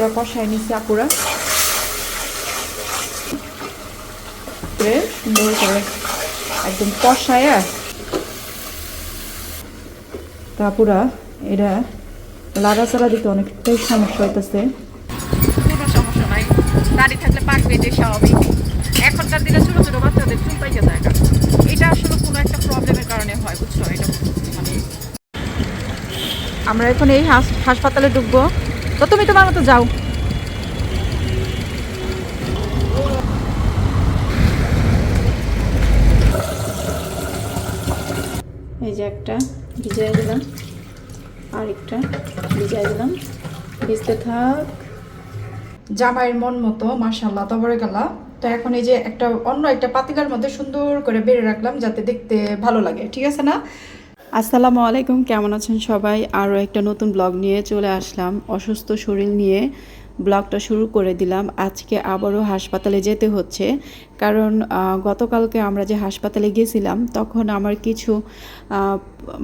করে কষায় নিছি আপুরা। সুন্দর করে একদম কষায়। তারপরা এটা লাড়াচাড়া দিতে অনেকটাই সমস্যা হইতেছে। কোনো সমস্যা নাই। দাঁড়িয়ে থাকলে পাকবে এটাই স্বাভাবিক। এখনকার দিনে ছোটো ছোটো বাচ্চাদের চুল পাইকে যায় না। এটা আসলে কোনো একটা প্রবলেমের কারণে হয় বুঝছ? এটা মানে আমরা এখন এই হাস- হাসপাতালে ঢুকবো। তো তুমি তোমার মতো যাও। এই যে একটা ভিজাই দিলাম আর একটা ভিজাই দিলাম। ভিজতে থাক। জামাইয়ের মন মতো মাশাল্লাহ তবরে গেলা তো এখন এই যে একটা অন্য একটা পাতিলার মধ্যে সুন্দর করে বেড়ে রাখলাম, যাতে দেখতে ভালো লাগে, ঠিক আছে না? আসসালামু আলাইকুম, কেমন আছেন সবাই? আরও একটা নতুন ব্লগ নিয়ে চলে আসলাম। অসুস্থ শরীর নিয়ে ব্লগটা শুরু করে দিলাম। আজকে আবারও হাসপাতালে যেতে হচ্ছে। কারণ গতকালকে আমরা যে হাসপাতালে গেছিলাম, তখন আমার কিছু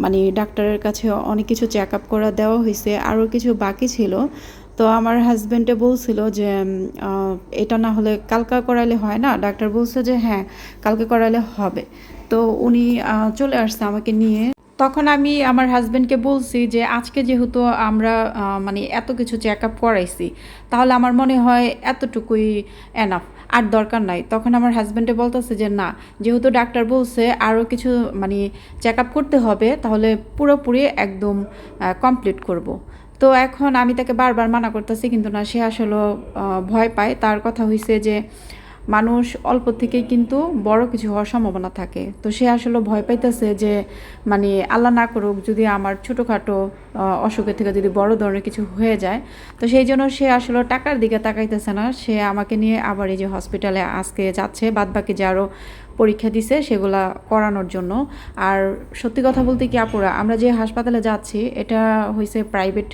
মানে ডাক্তারের কাছে অনেক কিছু চেক আপ করা দেওয়া হয়েছে, আরও কিছু বাকি ছিল। তো আমার হাজব্যান্ডে বলছিল যে এটা না হলে কালকা করাইলে হয় না? ডাক্তার বলছে যে হ্যাঁ কালকে করাইলে হবে। তো উনি চলে আসছে আমাকে নিয়ে। তখন আমি আমার হাজব্যান্ডকে বলছি যে, আজকে যেহেতু আমরা মানে এত কিছু চেক আপ করাইছি, তাহলে আমার মনে হয় এতটুকুই এনাফ আর দরকার নাই তখন আমার হাজব্যান্ডে বলতেছে যে, না, যেহেতু ডাক্তার বলছে আরও কিছু মানে চেক আপ করতে হবে, তাহলে পুরোপুরি একদম কমপ্লিট করব। তো এখন আমি তাকে বারবার মানা করতেছি, কিন্তু না, সে আসলে ভয় পায় তার কথা হয়েছে যে মানুষ অল্প থেকেই কিন্তু বড় কিছু হওয়ার সম্ভাবনা থাকে। তো সে আসলে ভয় পাইতেছে যে মানে আল্লাহ না করুক, যদি আমার ছোটোখাটো অসুখের থেকে যদি বড় ধরনের কিছু হয়ে যায়, তো সেই জন্য সে আসলে টাকার দিকে তাকাইতেছে না। সে আমাকে নিয়ে আবার এই যে হসপিটালে আজকে যাচ্ছে বাদ বাকি যে আরও পরীক্ষা দিছে, সেগুলা করানোর জন্য। আর সত্যি কথা বলতে কি আপুরা, আমরা যে হাসপাতালে যাচ্ছি, এটা হয়েছে প্রাইভেট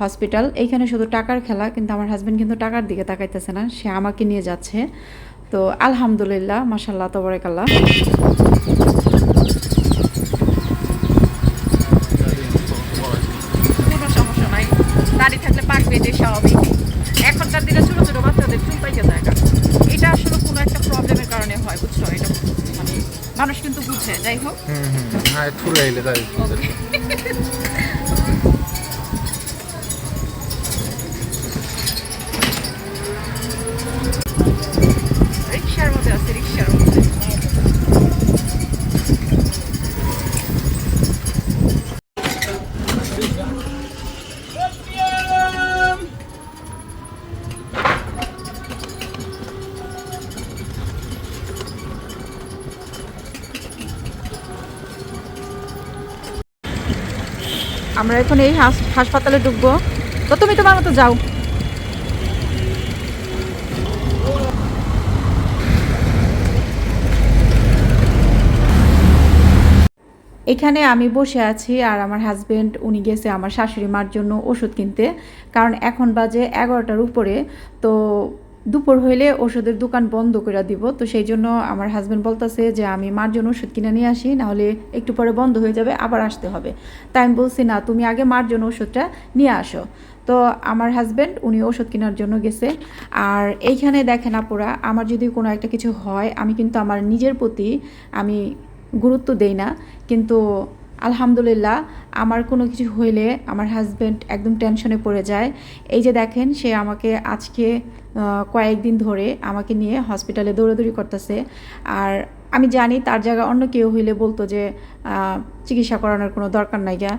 হসপিটাল এইখানে শুধু টাকার খেলা, কিন্তু আমার হাজব্যান্ড কিন্তু টাকার দিকে তাকাইতেছে না। সে আমাকে নিয়ে যাচ্ছে। তো আলহামদুলিল্লাহ মাসাল্লাহ তবরাকাল্লাহ। দাড়ি থাকলে যে স্বাভাবিক। এখনকার দিনে বাচ্চাদের এটা আসলে কোনো একটা কারণে হয় বুঝছ? এটা মানে মানুষ কিন্তু বুঝে যাই হোক। হ্যাঁ চুল আইলে আমরা এখন এই হাস- হাসপাতালে ঢুকবো। তো তুমি তোমার মতো যাও। এখানে আমি বসে আছি আর আমার হাজবেন্ড উনি গেছে আমার শাশুড়ি মার জন্য ওষুধ কিনতে। কারণ এখন বাজে এগারোটার উপরে। তো দুপুর হইলে ওষুধের দোকান বন্ধ করে দিব। তো সেই জন্য আমার হাজব্যান্ড বলতেছে যে, আমি মার জন্য ওষুধ কিনে নিয়ে আসি, নাহলে একটু পরে বন্ধ হয়ে যাবে, আবার আসতে হবে। তাই আমি বলছি, না, তুমি আগে মার জন্য ওষুধটা নিয়ে আসো। তো আমার হাজব্যান্ড উনি ওষুধ কেনার জন্য গেছে। আর এইখানে দেখেন আপুরা, আমার যদি কোনো একটা কিছু হয়, আমি কিন্তু আমার নিজের প্রতি আমি গুরুত্ব দেই না। কিন্তু আলহামদুলিল্লাহ, আমার কোনো কিছু হইলে আমার হাজব্যান্ড একদম টেনশনে পড়ে যায়। এই যে দেখেন, সে আমাকে আজকে কয়েকদিন ধরে আমাকে নিয়ে হসপিটালে দৌড়াদৌড়ি করতেছে। আর আমি জানি তার জায়গায় অন্য কেউ হইলে বলতো যে চিকিৎসা করানোর কোনো দরকার নাই গা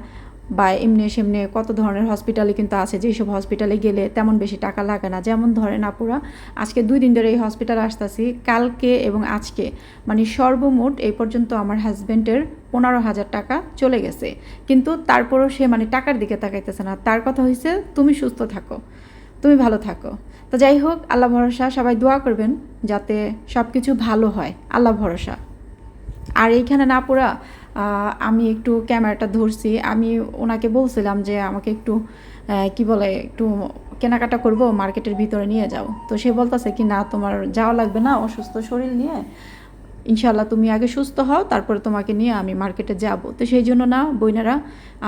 বা এমনি সেমনি কত ধরনের হসপিটালে কিন্তু আছে যেসব হসপিটালে গেলে তেমন বেশি টাকা লাগে না। যেমন ধরেন আপুরা আজকে দুই দিন ধরে এই হসপিটালে আসতেছি কালকে এবং আজকে। মানে সর্বমোট এই পর্যন্ত আমার হাজব্যান্ডের পনেরো হাজার টাকা চলে গেছে। কিন্তু তারপরও সে মানে টাকার দিকে তাকাইতেছে না। তার কথা হয়েছে তুমি সুস্থ থাকো তুমি ভালো থাকো। তো যাই হোক আল্লাহ ভরসা সবাই দোয়া করবেন যাতে সব কিছু ভালো হয়। আল্লাহ ভরসা। আর এইখানে না আহ, আমি একটু ক্যামেরাটা ধরছি। আমি ওনাকে বলছিলাম যে আমাকে একটু কি বলে, একটু কেনাকাটা করব, মার্কেটের ভিতরে নিয়ে যাও। তো সে বলতেছে কি, না, তোমার যাওয়া লাগবে না, অসুস্থ শরীর নিয়ে। ইনশাল্লাহ তুমি আগে সুস্থ হও, তারপরে তোমাকে নিয়ে আমি মার্কেটে যাব। তো সেই জন্য না, বইনারা,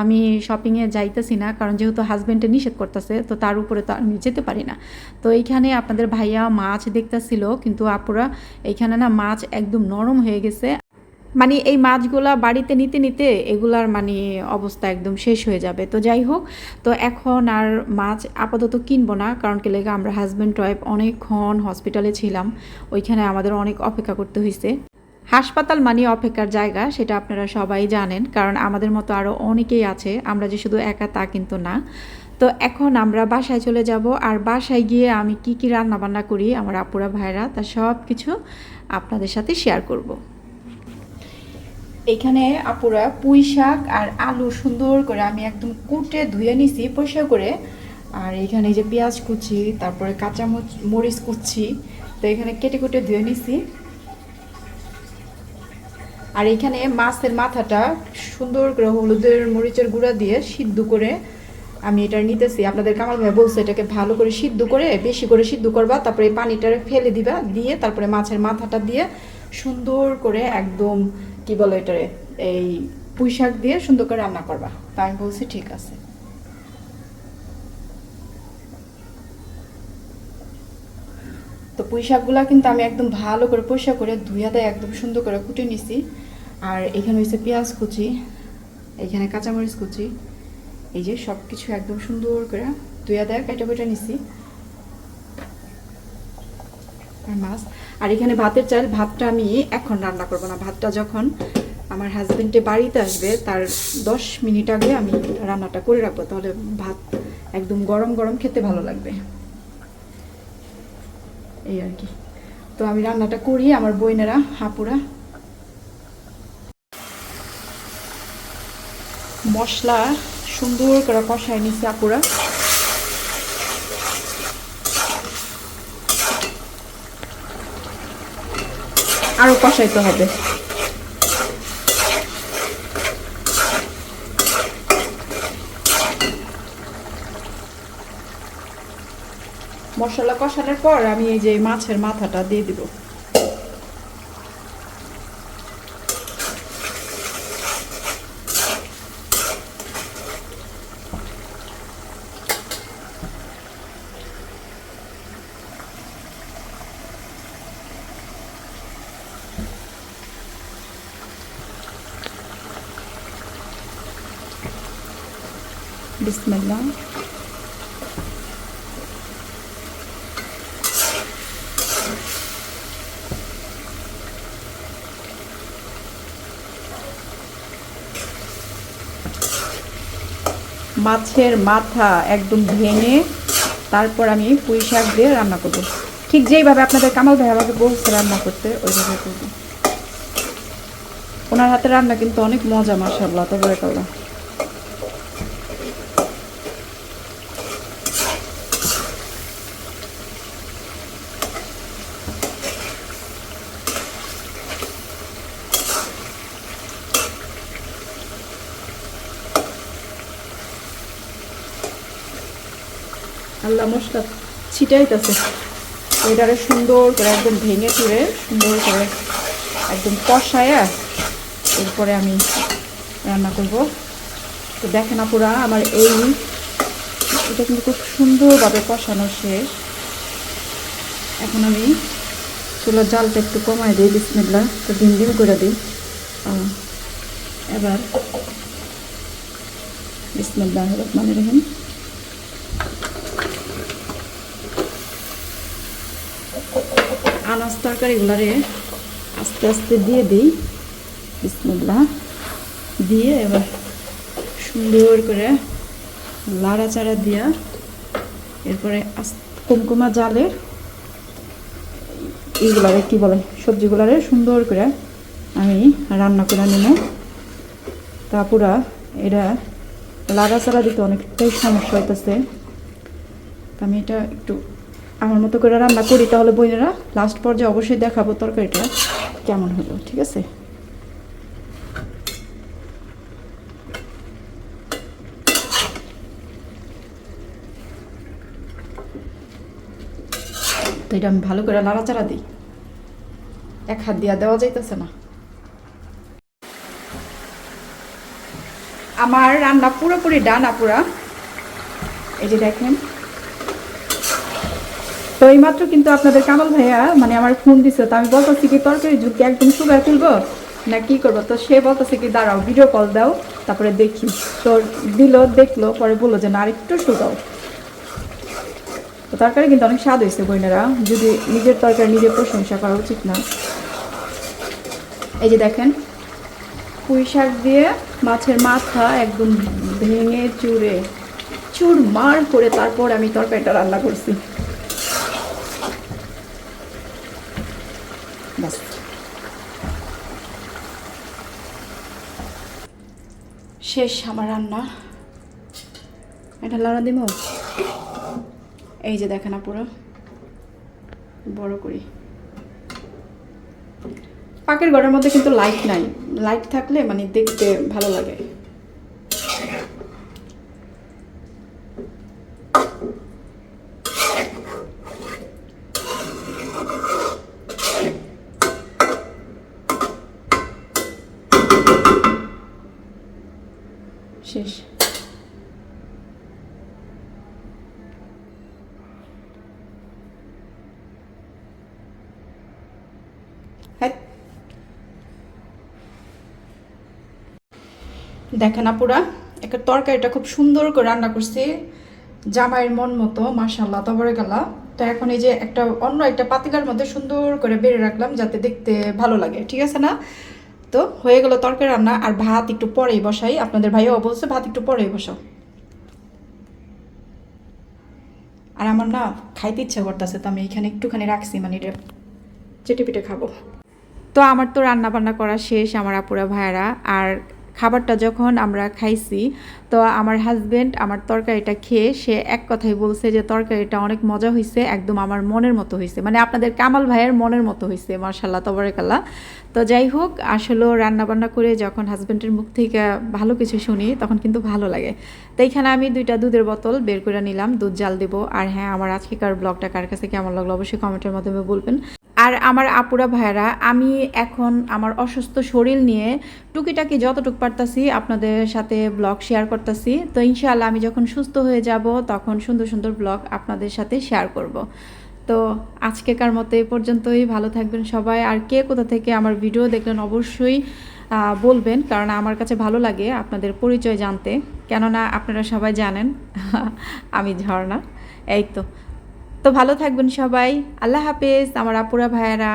আমি শপিংয়ে যাইতেছি না, কারণ যেহেতু হাজব্যান্ডে নিষেধ করতেছে, তো তার উপরে তো আমি যেতে পারি না। তো এইখানে আপনাদের ভাইয়া মাছ দেখতেছিল, কিন্তু আপুরা, এইখানে না মাছ একদম নরম হয়ে গেছে। মানে এই মাছগুলা বাড়িতে নিতে নিতে এগুলার মানে অবস্থা একদম শেষ হয়ে যাবে। তো যাই হোক, তো এখন আর মাছ আপাতত কিনবো না, কারণ কি লেগে আমরা হাজব্যান্ড ওয়াইফ অনেকক্ষণ হসপিটালে ছিলাম, ওইখানে আমাদের অনেক অপেক্ষা করতে হয়েছে হাসপাতাল মানে অপেক্ষার জায়গা, সেটা আপনারা সবাই জানেন, কারণ আমাদের মতো আরও অনেকেই আছে, আমরা যে শুধু একা তা কিন্তু না। তো এখন আমরা বাসায় চলে যাব, আর বাসায় গিয়ে আমি কি কি রান্না বান্না করি, আমার আপুরা ভাইরা তা সব কিছু আপনাদের সাথে শেয়ার করব। এখানে আপুরা পুঁই শাক আর আলু সুন্দর করে আমি একদম কুটে ধুয়ে নিছি, পরিষ্কার করে। আর এখানে যে পেঁয়াজ কুচি, তারপরে কাঁচা মরিচ কুচি, তো এখানে কেটে কুটে ধুয়ে নিছি। আর এখানে মাছের মাথাটা সুন্দর করে হলুদের মরিচের গুঁড়া দিয়ে সিদ্ধ করে আমি এটা নিতেছি। আপনাদের কামাল ভাই বলছে এটাকে ভালো করে সিদ্ধ করে, বেশি করে সিদ্ধ করবা, তারপরে পানিটা ফেলে দিবা, দিয়ে তারপরে মাছের মাথাটা দিয়ে সুন্দর করে একদম কি বলে এটারে? এই পুঁই শাক দিয়ে সুন্দর করে রান্না করবা। তা আমি বলছি ঠিক আছে। তো পুঁই শাকগুলা কিন্তু আমি একদম ভালো করে পরিষ্কার করে ধুইয়া দেয় একদম সুন্দর করে কুটে নিছি। আর এখানে হয়েছে পেঁয়াজ কুচি, এখানে কাঁচামরিচ কুচি, এই যে সব কিছু একদম সুন্দর করে ধুইয়া দেয় কেটে কেটে নিছি। আর মাছ। আর এখানে ভাতের চাল, ভাতটা আমি এখন রান্না করব না। ভাতটা যখন আমার হাজবেন্ডে বাড়িতে আসবে, তার দশ মিনিট আগে আমি রান্নাটা করে রাখব। তাহলে ভাত একদম গরম গরম খেতে ভালো লাগবে। এই আর কি। তো আমি রান্নাটা করি, আমার বইনেরা হাপুরা মশলা সুন্দর করে কষায় নিচ্ছে আপুরা। আরও কষাইতে হবে। মশলা কষানোর পর আমি এই যে মাছের মাথাটা দিয়ে দিব। বিসমিল্লাহ। মাছের মাথা একদম ভেঙে তারপর আমি পুঁই শাক দিয়ে রান্না করব। ঠিক যেইভাবে আপনাদের কামাল ভাই আমাকে বলছে রান্না করতে, ওইভাবে করব। ওনার হাতে রান্না কিন্তু অনেক মজা মাসাল্লাহ তবে কাল্লা আল্লাহ মশলা ছিটাইতেছে। এটারে সুন্দর করে একদম ভেঙে চুড়ে সুন্দর করে একদম কষায়া এরপরে আমি রান্না করব। তো দেখেন আপুরা, আমার এই এটা কিন্তু খুব সুন্দরভাবে কষানো শেষ। এখন আমি চুলার জালটা একটু কমাই দিই বিসমিল্লা তো ডিম ডিম করে দিই। এবার বিসমিল্লাহ রহমান রহিম। আনাজ তরকারি তরকারিগুলারে আস্তে আস্তে দিয়ে দিই। বিসমুল্লাহ। দিয়ে এবার সুন্দর করে লাড়াচাড়া দিয়া এরপরে কুমকুমা জালে এইগুলারে কি বলে, সবজিগুলারে সুন্দর করে আমি রান্না করে নিব। তা পুরা এটা লাড়াচাড়া দিতে অনেকটাই সমস্যা হইতেছে। আমি এটা একটু আমার মতো করে রান্না করি, তাহলে বইনেরা লাস্ট পর্যায়ে অবশ্যই দেখাবো তরকারিটা কেমন হলো, ঠিক আছে? তো এটা আমি ভালো করে নাড়াচাড়া দিই। এক হাত দিয়া দেওয়া যাইতেছে না। আমার রান্না পুরোপুরি ডানা পুরা এই যে দেখেন তো এইমাত্র কিন্তু আপনাদের কামাল ভাইয়া মানে আমার ফোন দিছে, তো আমি বলতেছি কি, তরকারি ঝুঁকি একদম সুগার তুলবো? না, কি করব? তো সে বলতেছে কি, দাঁড়াও ভিডিও কল দাও, তারপরে দেখি। তো দিল, দেখল, পরে বলল যে, না আরেকটু শুকাও তো তরকারি কিন্তু অনেক স্বাদ হয়েছে বইনেরা যদি নিজের তরকারি নিজের প্রশংসা করা উচিত না। এই যে দেখেন, পুঁই শাক দিয়ে মাছের মাথা একদম ভেঙে চুড়ে চুর মার করে তারপর আমি তরকারিটা রান্না করছি। ব্যাস শেষ আমার রান্না। এটা লাড়া দিব এই যে দেখেন পুরো বড় করি। পাকের ঘরের মধ্যে কিন্তু লাইট নাই। লাইট থাকলে মানে দেখতে ভালো লাগে শেষ হ্যাঁ দেখেন আপুরা, একটা তরকারিটা খুব সুন্দর করে রান্না করছি। জামাইয়ের মন মতো মাসাল্লাহ তবরে গেলা তো এখন এই যে একটা অন্য একটা পাতিকার মধ্যে সুন্দর করে বেড়ে রাখলাম যাতে দেখতে ভালো লাগে, ঠিক আছে না? তো হয়ে গেল তরকারি রান্না, আর ভাত একটু পরেই বসাই। আপনাদের ভাইও বলছে, ভাত একটু পরেই বসাও। আর আমার না খাইতে ইচ্ছা করতেছে, তো আমি এখানে একটুখানি রাখছি মানে এটা চেটে খাব। তো আমার তো রান্না বান্না করা শেষ, আমার আপুরা ভাইয়ারা। আর খাবারটা যখন আমরা খাইছি, তো আমার হাজবেন্ড আমার তরকারিটা খেয়ে সে এক কথাই বলছে যে, তরকারিটা অনেক মজা হয়েছে একদম আমার মনের মতো হয়েছে মানে আপনাদের কামাল ভাইয়ের মনের মতো হয়েছে মার্শাল্লাহ তবরেকাল্লা তো যাই হোক আসলেও রান্না বান্না করে যখন হাজবেন্ডের মুখ থেকে ভালো কিছু শুনি, তখন কিন্তু ভালো লাগে। তো এইখানে আমি দুইটা দুধের বোতল বের করে নিলাম, দুধ জাল দেবো। আর হ্যাঁ আমার আজকেকার ব্লগটা কার কাছে কেমন লাগল অবশ্যই কমেন্টের মাধ্যমে বলবেন। আর আমার আপুরা ভাইয়ারা, আমি এখন আমার অসুস্থ শরীর নিয়ে টুকিটাকি যতটুকু পারতাছি আপনাদের সাথে ব্লগ শেয়ার করতেছি। তো ইনশাআল্লাহ আমি যখন সুস্থ হয়ে যাব, তখন সুন্দর সুন্দর ব্লগ আপনাদের সাথে শেয়ার করব। তো আজকেকার মতো এ পর্যন্তই, ভালো থাকবেন সবাই। আর কে কোথা থেকে আমার ভিডিও দেখলেন অবশ্যই বলবেন, কারণ আমার কাছে ভালো লাগে আপনাদের পরিচয় জানতে। কেননা আপনারা সবাই জানেন, আমি ঝর্ণা। এই তো। তো ভালো থাকবেন সবাই। আল্লাহ হাফেজ আমার আপুরা ভাইয়ারা।